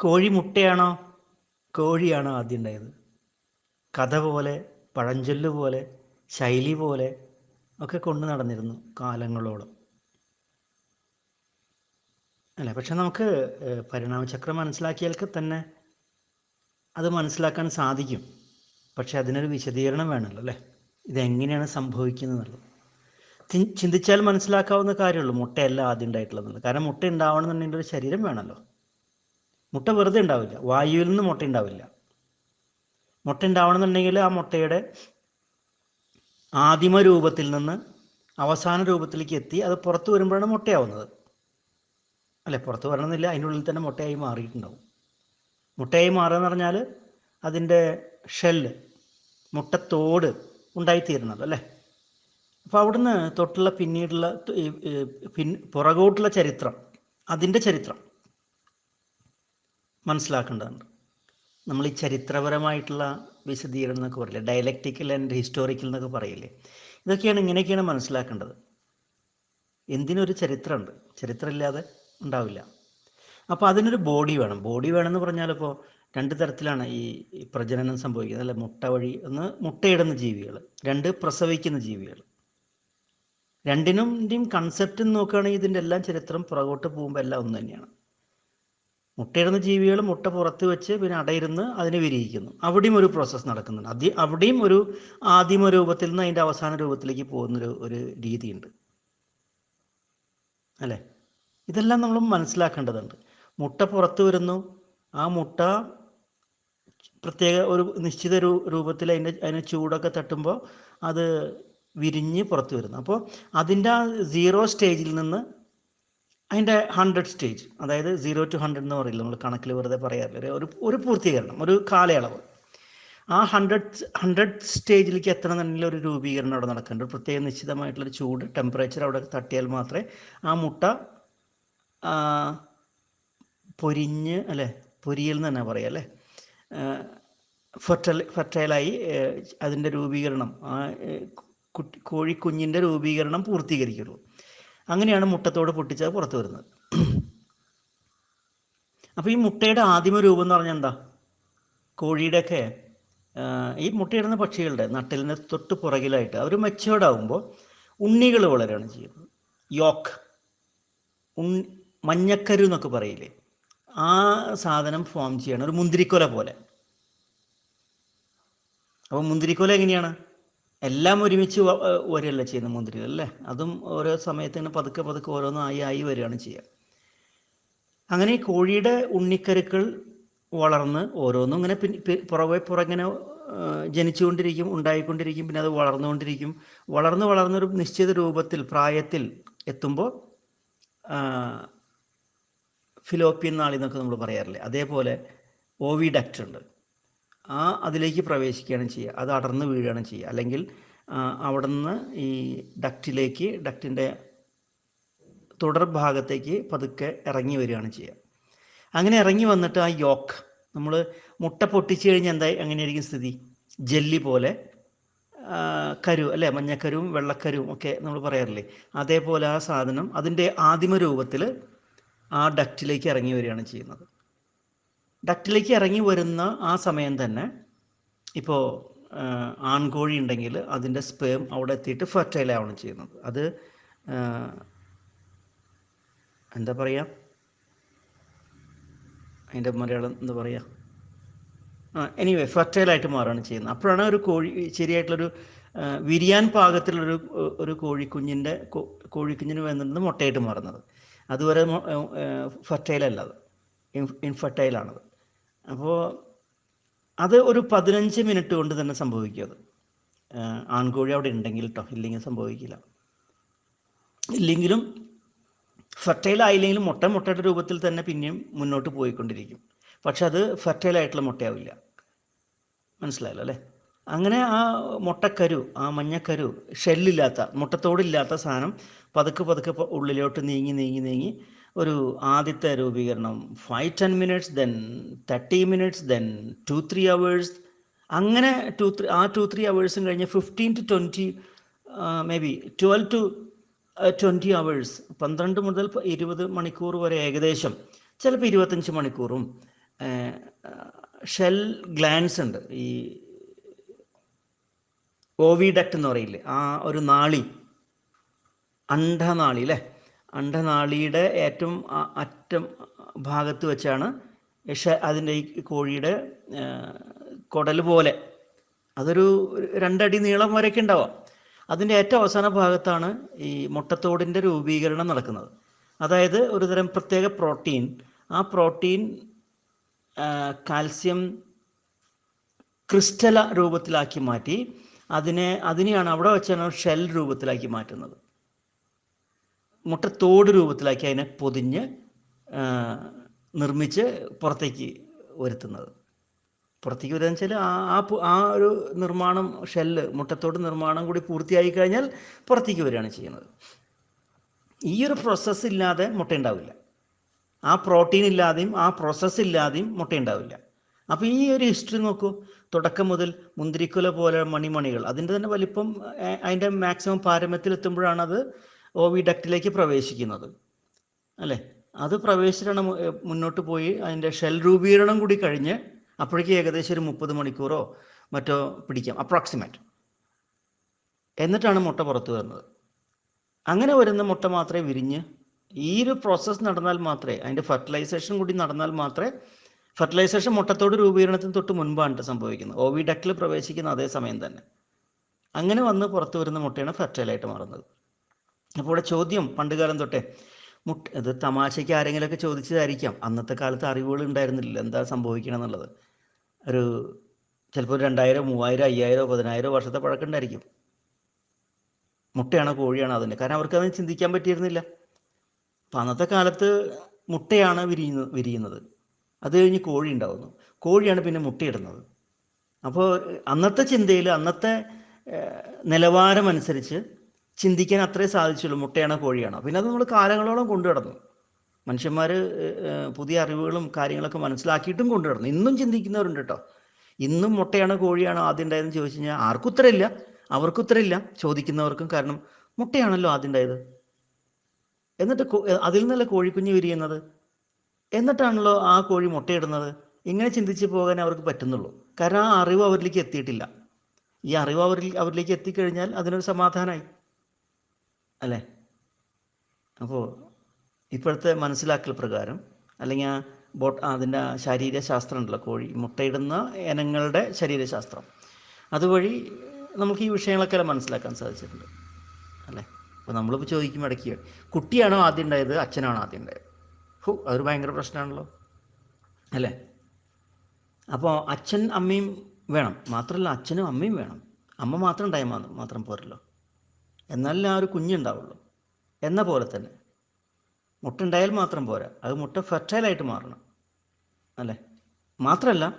കോഴി മുട്ടയാണോ കോഴിയാണോ ആദ്യം ഉണ്ടായത്? കഥ പോലെ പഴഞ്ചൊല്ല് പോലെ ശൈലി പോലെ ഒക്കെ കൊണ്ടു നടന്നിരുന്നു കാലങ്ങളോളം. അല്ല? പക്ഷെ നമുക്ക് പരിണാമചക്രം മനസ്സിലാക്കിയാൽക്ക് തന്നെ അത് മനസ്സിലാക്കാൻ സാധിക്കും. പക്ഷെ അതിനൊരു വിശദീകരണം വേണമല്ലോ അല്ലേ? ഇതെങ്ങനെയാണ് സംഭവിക്കുന്നതെന്നുള്ളത്. ചിന്തിച്ചാൽ മനസ്സിലാക്കാവുന്ന കാര്യമുള്ളൂ മുട്ടയല്ല ആദ്യം ഉണ്ടായിട്ടുള്ളത് കാരണം മുട്ട ഉണ്ടാവണമെന്നുണ്ടെങ്കിൽ ഒരു ശരീരം വേണമല്ലോ. മുട്ട വെറുതെ ഉണ്ടാവില്ല. വായുവിൽ നിന്ന് മുട്ട ഉണ്ടാവില്ല. മുട്ട ഉണ്ടാവണമെന്നുണ്ടെങ്കിൽ ആ മുട്ടയുടെ ആദിമ രൂപത്തിൽ നിന്ന് അവസാന രൂപത്തിലേക്ക് എത്തി അത് പുറത്തു വരുമ്പോഴാണ് മുട്ടയാവുന്നത്. അല്ലെ പുറത്ത് വരണമെന്നില്ല അതിന്റെ ഉള്ളിൽ തന്നെ മുട്ടയായി മാറിയിട്ടുണ്ടാവും. മുട്ടയായി മാറുക എന്ന് പറഞ്ഞാൽ അതിന്റെ ഷെല്ല് മുട്ടത്തോട് ഉണ്ടായിത്തീരുന്നത് അല്ലേ? അപ്പോൾ അവിടുന്ന് തൊട്ടുള്ള പിന്നീടുള്ള പിൻ പുറകോട്ടുള്ള ചരിത്രം അതിന്റെ ചരിത്രം മനസ്സിലാക്കേണ്ടതുണ്ട്. നമ്മൾ ഈ ചരിത്രപരമായിട്ടുള്ള വിശദീകരണം എന്നൊക്കെ പറയില്ലേ? ഡയലക്റ്റിക്കൽ ആൻഡ് ഹിസ്റ്റോറിക്കൽ എന്നൊക്കെ പറയില്ലേ? ഇതൊക്കെയാണ് ഇങ്ങനെയൊക്കെയാണ് മനസ്സിലാക്കേണ്ടത്. എന്തിനൊരു ചരിത്രമുണ്ട്? ചരിത്രമില്ലാതെ ഉണ്ടാവില്ല. അപ്പോൾ അതിനൊരു ബോഡി വേണം. ബോഡി വേണമെന്ന് പറഞ്ഞാൽ ഇപ്പോൾ രണ്ട് തരത്തിലാണ് ഈ പ്രജനനം സംഭവിക്കുന്നത്. അല്ലെ? മുട്ട വഴി ഒന്ന് മുട്ടയിടുന്ന ജീവികൾ രണ്ട് പ്രസവിക്കുന്ന ജീവികൾ. രണ്ടിനും കൺസെപ്റ്റ് നോക്കുകയാണെങ്കിൽ ഇതിന്റെ എല്ലാം ചരിത്രം പുറകോട്ട് പോകുമ്പോൾ എല്ലാം ഒന്ന് തന്നെയാണ്. മുട്ടയിടുന്ന ജീവികൾ മുട്ട പുറത്ത് വെച്ച് പിന്നെ അടയിരുന്ന് അതിനെ വിരിയിക്കുന്നു. അവിടെയും ഒരു പ്രോസസ്സ് നടക്കുന്നുണ്ട്. അതി അവിടെയും ഒരു ആദിമ രൂപത്തിൽ നിന്ന് അതിന്റെ അവസാന രൂപത്തിലേക്ക് പോകുന്നൊരു ഒരു രീതിയുണ്ട്. അല്ലേ? ഇതെല്ലാം നമ്മൾ മനസ്സിലാക്കേണ്ടതുണ്ട്. മുട്ട പുറത്ത് വരുന്നു. ആ മുട്ട പ്രത്യേക ഒരു നിശ്ചിത രൂ രൂപത്തിൽ അതിന്റെ അതിനെ ചൂടൊക്കെ തട്ടുമ്പോൾ അത് വിരിഞ്ഞ് പുറത്ത് വരുന്നു. അപ്പോൾ അതിന്റെ ആ സീറോ സ്റ്റേജിൽ നിന്ന് അതിന്റെ ഹൺഡ്രഡ് സ്റ്റേജ് അതായത് സീറോ ടു ഹൺഡ്രഡ് എന്ന് പറയില്ല നമ്മൾ കണക്കിൽ വെറുതെ പറയാറില്ല ഒരു ഒരു പൂർത്തീകരണം ഒരു കാലയളവ്. ആ ഹൺഡ്രഡ് ഹൺഡ്രഡ് സ്റ്റേജിലേക്ക് എത്തണമെന്നുണ്ടെങ്കിൽ ഒരു രൂപീകരണം അവിടെ നടക്കുന്നുണ്ട്. പ്രത്യേക നിശ്ചിതമായിട്ടുള്ളൊരു ചൂട് ടെമ്പറേച്ചർ അവിടെ തട്ടിയാൽ മാത്രമേ ആ മുട്ട പൊരിഞ്ഞ് അല്ലേ പൊരിയൽ എന്ന് തന്നെ പറയാം അല്ലേ? ഫെർട്ടൈൽ ഫെർട്ടൈലായി അതിന്റെ രൂപീകരണം ആ കുട്ടി കോഴിക്കുഞ്ഞിന്റെ രൂപീകരണം പൂർത്തീകരിക്കുള്ളൂ. അങ്ങനെയാണ് മുട്ടത്തോട് പൊട്ടിച്ചത് പുറത്ത് വരുന്നത്. അപ്പോൾ ഈ മുട്ടയുടെ ആദിമ രൂപം എന്ന് പറഞ്ഞാൽ എന്താ? കോഴിയുടെയൊക്കെ ഈ മുട്ടയിടുന്ന പക്ഷികളുടെ നട്ടിലിന് തൊട്ട് പുറകിലായിട്ട് അവർ മെച്ചുവേർഡ് ഉണ്ണികൾ വളരുകയാണ് ചെയ്യുന്നത്. യോക്ക് ഉൺ മഞ്ഞക്കരു എന്നൊക്കെ പറയില്ലേ? ആ സാധനം ഫോം ചെയ്യണം. ഒരു മുന്തിരിക്കൊല പോലെ. അപ്പോൾ മുന്തിരിക്കൊല എങ്ങനെയാണ്? എല്ലാം ഒരുമിച്ച് വരികയല്ല ചെയ്യുന്ന മുന്തിരി അല്ലേ? അതും ഓരോ സമയത്ത് ഇങ്ങനെ പതുക്കെ പതുക്കെ ഓരോന്നായി ആയി വരികയാണ് ചെയ്യുക. അങ്ങനെ കോഴിയുടെ ഉണ്ണിക്കരുക്കൾ വളർന്ന് ഓരോന്നും ഇങ്ങനെ പുറകെ പുറങ്ങനെ ജനിച്ചുകൊണ്ടിരിക്കും ഉണ്ടായിക്കൊണ്ടിരിക്കും പിന്നെ അത് വളർന്നുകൊണ്ടിരിക്കും. വളർന്ന് വളർന്നൊരു നിശ്ചിത രൂപത്തിൽ പ്രായത്തിൽ എത്തുമ്പോൾ ഫിലോപ്പിയൻ നാളിന്നൊക്കെ നമ്മൾ പറയാറില്ലേ? അതേപോലെ ഓവിഡക്റ്റ് ഉണ്ട് ആ അതിലേക്ക് പ്രവേശിക്കുകയാണ് ചെയ്യുക. അത് അടർന്ന് വീഴുകയാണ് ചെയ്യുക. അല്ലെങ്കിൽ അവിടെ അവിടുന്ന് ഈ ഡക്റ്റിലേക്ക് ഡക്റ്റിന്റെ തുടർ ഭാഗത്തേക്ക് പതുക്കെ ഇറങ്ങി വരികയാണ് ചെയ്യുക. അങ്ങനെ ഇറങ്ങി വന്നിട്ട് ആ യോക്ക് നമ്മൾ മുട്ട പൊട്ടിച്ചു കഴിഞ്ഞാൽ എന്താ എങ്ങനെയായിരിക്കും സ്ഥിതി? ജെല്ലി പോലെ കരു അല്ലേ മഞ്ഞക്കരുവും വെള്ളക്കരുവും ഒക്കെ നമ്മൾ പറയാറില്ലേ? അതേപോലെ ആ സാധനം അതിന്റെ ആദിമ രൂപത്തിൽ ആ ഡക്റ്റിലേക്ക് ഇറങ്ങി വരികയാണ് ചെയ്യുന്നത്. ഡക്റ്റിലേക്ക് ഇറങ്ങി വരുന്ന ആ സമയം തന്നെ ഇപ്പോൾ ആൺകോഴി ഉണ്ടെങ്കിൽ അതിന്റെ സ്പേം അവിടെ എത്തിയിട്ട് ഫെർട്ടൈൽ ആവണം ചെയ്യുന്നത്. അത് എന്താ പറയുക അതിന്റെ മലയാളം എന്താ പറയുക എനിവേ ഫെർട്ടൈലായിട്ട് മാറുകയാണ് ചെയ്യുന്നത്. അപ്പോഴാണ് ഒരു കോഴി ശരിയായിട്ടുള്ളൊരു വിരിയാൻ പാകത്തിലുള്ളൊരു ഒരു കോഴിക്കുഞ്ഞിന്റെ കോഴിക്കുഞ്ഞിന് വന്നിട്ട് മുട്ടയായിട്ട് മാറുന്നത്. അതുവരെ ഫെർട്ടൈൽ അല്ല അത്. ഇൻഫെർട്ടൈലാണത് അപ്പോൾ അത് ഒരു പതിനഞ്ച് മിനിറ്റ് കൊണ്ട് തന്നെ സംഭവിക്കും അത്. ആൺകോഴി അവിടെ ഉണ്ടെങ്കിൽ കേട്ടോ ഇല്ലെങ്കിൽ സംഭവിക്കില്ല. ഇല്ലെങ്കിലും ഫെർട്ടൈൽ ആയില്ലെങ്കിലും മുട്ട മുട്ടയുടെ രൂപത്തിൽ തന്നെ പിന്നെയും മുന്നോട്ട് പോയിക്കൊണ്ടിരിക്കും. പക്ഷെ അത് ഫെർട്ടൈൽ ആയിട്ടുള്ള മുട്ടയാവില്ല. മനസ്സിലായല്ലോ അല്ലേ? അങ്ങനെ ആ മുട്ടക്കരു ആ മഞ്ഞക്കരു ഷെല്ലില്ലാത്ത മുട്ടത്തോടില്ലാത്ത സാധനം പതുക്കെ പതുക്കെ ഉള്ളിലോട്ട് നീങ്ങി നീങ്ങി നീങ്ങി ഒരു ആദ്യത്തെ രൂപീകരണം five ten minutes then thirty minutes then two three hours അങ്ങനെ ടു ത്രീ ആ ടു ത്രീ അവേഴ്സും കഴിഞ്ഞ് fifteen to twenty maybe twelve to twenty hours പന്ത്രണ്ട് മുതൽ ഇരുപത് മണിക്കൂർ വരെ ഏകദേശം. ചിലപ്പോൾ ഇരുപത്തഞ്ച് മണിക്കൂറും. ഷെൽ ഗ്ലാൻസ് ഉണ്ട്. ഈ ഓവിഡക്റ്റ് എന്ന് പറയില്ലേ? ആ ഒരു നാളി. അണ്ഡനാളി അല്ലേ? അണ്ഡനാളിയുടെ ഏറ്റവും അറ്റം ഭാഗത്ത് വെച്ചാണ് യക്ഷ അതിന്റെ ഈ കോഴിയുടെ കുടൽ പോലെ. അതൊരു രണ്ടടി നീളം വരെയൊക്കെ ഉണ്ടാവാം. അതിന്റെ ഏറ്റവും അവസാന ഭാഗത്താണ് ഈ മുട്ടത്തോടിന്റെ രൂപീകരണം നടക്കുന്നത്. അതായത് ഒരു തരം പ്രത്യേക പ്രോട്ടീൻ. ആ പ്രോട്ടീൻ കാൽസ്യം ക്രിസ്റ്റല രൂപത്തിലാക്കി മാറ്റി അതിനെ അതിനെയാണ് അവിടെ വെച്ചാണ് ഷെൽ രൂപത്തിലാക്കി മാറ്റുന്നത്. മുട്ടത്തോട് രൂപത്തിലാക്കി അതിനെ പൊതിഞ്ഞ് നിർമ്മിച്ച് പുറത്തേക്ക് വരുത്തുന്നത്. പുറത്തേക്ക് വരിക വെച്ചാൽ ആ ആ ഒരു നിർമ്മാണം ഷെല്ല് മുട്ടത്തോട് നിർമ്മാണം കൂടി പൂർത്തിയായി കഴിഞ്ഞാൽ പുറത്തേക്ക് വരികയാണ് ചെയ്യുന്നത്. ഈ ഒരു പ്രോസസ്സ് ഇല്ലാതെ മുട്ട ഉണ്ടാവില്ല. ആ പ്രോട്ടീൻ ഇല്ലാതെയും ആ പ്രോസസ്സ് ഇല്ലാതെയും മുട്ട ഉണ്ടാവില്ല. അപ്പോൾ ഈ ഒരു ഹിസ്റ്ററി നോക്കൂ. തുടക്കം മുതൽ മുന്തിരിക്കുല പോലെ മണിമണികൾ അതിന്റെ തന്നെ വലിപ്പം അതിന്റെ മാക്സിമം പാരമ്യത്തിലെത്തുമ്പോഴാണ് അത് ഓവിഡക്റ്റിലേക്ക് പ്രവേശിക്കുന്നത്. അല്ലേ? അത് പ്രവേശിച്ചിട്ടാണ് മുന്നോട്ട് പോയി അതിന്റെ ഷെൽ രൂപീകരണം കൂടി കഴിഞ്ഞ് അപ്പോഴേക്ക് ഏകദേശം ഒരു മുപ്പത് മണിക്കൂറോ മറ്റോ പിടിക്കാം അപ്രോക്സിമേറ്റ്. എന്നിട്ടാണ് മുട്ട പുറത്തു വരുന്നത്. അങ്ങനെ വരുന്ന മുട്ട മാത്രമേ വിരിഞ്ഞ് ഈ ഒരു പ്രോസസ്സ് നടന്നാൽ മാത്രമേ അതിന്റെ ഫെർട്ടിലൈസേഷൻ കൂടി നടന്നാൽ മാത്രമേ ഫെർട്ടിലൈസേഷൻ മുട്ടത്തോട് രൂപീകരണത്തിന് തൊട്ട് മുൻപാണ് സംഭവിക്കുന്നത്. സംഭവിക്കുന്നത് ഡക്കിൽ പ്രവേശിക്കുന്ന അതേ സമയം തന്നെ. അങ്ങനെ വന്ന് പുറത്തു വരുന്ന മുട്ടയാണ് ഫെർട്ടൈലായിട്ട് മാറുന്നത്. അപ്പോൾ ഇവിടെ ചോദ്യം പണ്ടുകാലം തൊട്ടേ. മുട്ട ഇത് തമാശയ്ക്ക് ആരെങ്കിലുമൊക്കെ ചോദിച്ചതായിരിക്കാം. അന്നത്തെ കാലത്ത് അറിവുകൾ ഉണ്ടായിരുന്നില്ല. എന്താ സംഭവിക്കണം എന്നുള്ളത് ഒരു ചിലപ്പോൾ രണ്ടായിരം മൂവായിരം അയ്യായിരോ പതിനായിരോ വർഷത്തെ പഴക്കമുണ്ടായിരിക്കും മുട്ടയാണോ കോഴിയാണോ അതിന്റെ കാരണം അവർക്ക് അതിന് ചിന്തിക്കാൻ പറ്റിയിരുന്നില്ല. അപ്പം അന്നത്തെ കാലത്ത് മുട്ടയാണ് വിരിയുന്ന വിരിയുന്നത്. അത് കഴിഞ്ഞ് കോഴി ഉണ്ടാവുന്നു. കോഴിയാണ് പിന്നെ മുട്ടയിടുന്നത്. അപ്പോൾ അന്നത്തെ ചിന്തയിൽ അന്നത്തെ നിലവാരം അനുസരിച്ച് ചിന്തിക്കാൻ അത്രേ സാധിച്ചുള്ളൂ. മുട്ടയാണോ കോഴിയാണോ? പിന്നെ അത് നമ്മൾ കാലങ്ങളോളം കൊണ്ടു കിടന്നു മനുഷ്യന്മാർ പുതിയ അറിവുകളും കാര്യങ്ങളൊക്കെ മനസ്സിലാക്കിയിട്ടും കൊണ്ടു കിടന്നു ഇന്നും ചിന്തിക്കുന്നവരുണ്ട് കേട്ടോ. ഇന്നും മുട്ടയാണോ കോഴിയാണോ ആദ്യം ഉണ്ടായതെന്ന് ചോദിച്ചു കഴിഞ്ഞാൽ ആർക്കും ഉത്തരമില്ല. അവർക്ക് ഉത്തരമില്ല. ചോദിക്കുന്നവർക്കും കാരണം മുട്ടയാണല്ലോ ആദ്യം ഉണ്ടായത്. എന്നിട്ട് അതിൽ നിന്നല്ല കോഴിക്കുഞ്ഞ് വിരിയുന്നത്? എന്നിട്ടാണല്ലോ ആ കോഴി മുട്ടയിടുന്നത്? ഇങ്ങനെ ചിന്തിച്ച് പോകാൻ അവർക്ക് പറ്റുന്നുള്ളൂ. കാരണം ആ അറിവ് അവരിലേക്ക് എത്തിയിട്ടില്ല. ഈ അറിവ് അവരിൽ അവരിലേക്ക് എത്തിക്കഴിഞ്ഞാൽ അതിനൊരു സമാധാനമായി. അല്ലേ? അപ്പോൾ ഇപ്പോഴത്തെ മനസ്സിലാക്കൽ പ്രകാരം അല്ലെങ്കിൽ ആ ബോട്ട് അതിന്റെ ശാസ്ത്രം ഉണ്ടല്ലോ കോഴി മുട്ടയിടുന്ന ഇനങ്ങളുടെ ശരീരശാസ്ത്രം. അതുവഴി നമുക്ക് ഈ വിഷയങ്ങളൊക്കെ മനസ്സിലാക്കാൻ സാധിച്ചിട്ടുണ്ട്. അല്ലേ? അപ്പോൾ നമ്മളിപ്പോൾ ചോദിക്കും ഇടയ്ക്ക് കുട്ടിയാണോ ആദ്യം ഉണ്ടായത് അച്ഛനാണോ ആദ്യം ഉണ്ടായത്? ഹു അതൊരു ഭയങ്കര പ്രശ്നമാണല്ലോ. അല്ലേ? അപ്പോൾ അച്ഛൻ അമ്മയും വേണം. മാത്രമല്ല അച്ഛനും അമ്മയും വേണം. അമ്മ മാത്രം ഉണ്ടായാൽ മാത്രം പോരല്ലോ. എന്നാലേ ആ ഒരു കുഞ്ഞുണ്ടാവുള്ളൂ. എന്ന പോലെ തന്നെ. മുട്ട ഉണ്ടായാൽ മാത്രം പോരാ. അത് മുട്ട ഫെർട്ടൈലായിട്ട് മാറണം. അല്ലേ? മാത്രമല്ല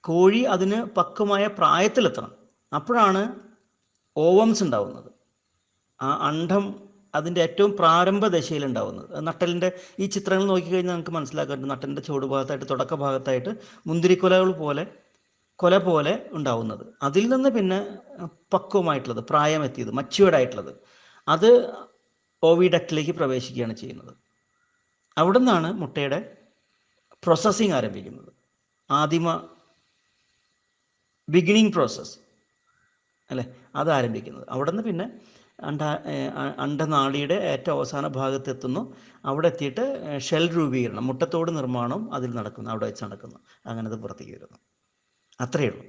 കോഴി അതിന് പക്വമായ പ്രായത്തിലെത്തണം. അപ്പോഴാണ് ഓവംസ് ഉണ്ടാവുന്നത്. ആ അണ്ഡം അതിന്റെ ഏറ്റവും പ്രാരംഭ ദശയിൽ ഉണ്ടാവുന്നത് നട്ടലിന്റെ ഈ ചിത്രങ്ങൾ നോക്കിക്കഴിഞ്ഞാൽ നമുക്ക് മനസ്സിലാക്കാൻ നട്ടലിന്റെ ചുവടുഭാഗത്തായിട്ട് തുടക്ക ഭാഗത്തായിട്ട് മുന്തിരിക്കൊലകൾ പോലെ കൊല പോലെ ഉണ്ടാവുന്നത്. അതിൽ നിന്ന് പിന്നെ പക്വമായിട്ടുള്ളത് പ്രായമെത്തിയത് മച്യൂർഡ് ആയിട്ടുള്ളത് അത് ഓവിഡക്റ്റിലേക്ക് പ്രവേശിക്കുകയാണ് ചെയ്യുന്നത്. അവിടെ നിന്നാണ് മുട്ടയുടെ പ്രോസസ്സിങ് ആരംഭിക്കുന്നത്. ആദിമ ബിഗിനിങ് പ്രോസസ്സ് അല്ലേ? അത് ആരംഭിക്കുന്നത്. അവിടെ നിന്ന് പിന്നെ അണ്ട അണ്ടനാളിയുടെ ഏറ്റവും അവസാന ഭാഗത്ത് എത്തുന്നു. അവിടെ എത്തിയിട്ട് ഷെൽ രൂപീകരണം മുട്ടത്തോട് നിർമ്മാണം അതിൽ നടക്കുന്നു അവിടെ വെച്ച് നടക്കുന്നു. അങ്ങനെ അത് പുറത്തേക്ക് വരുന്നു. അത്രയേ ഉള്ളൂ.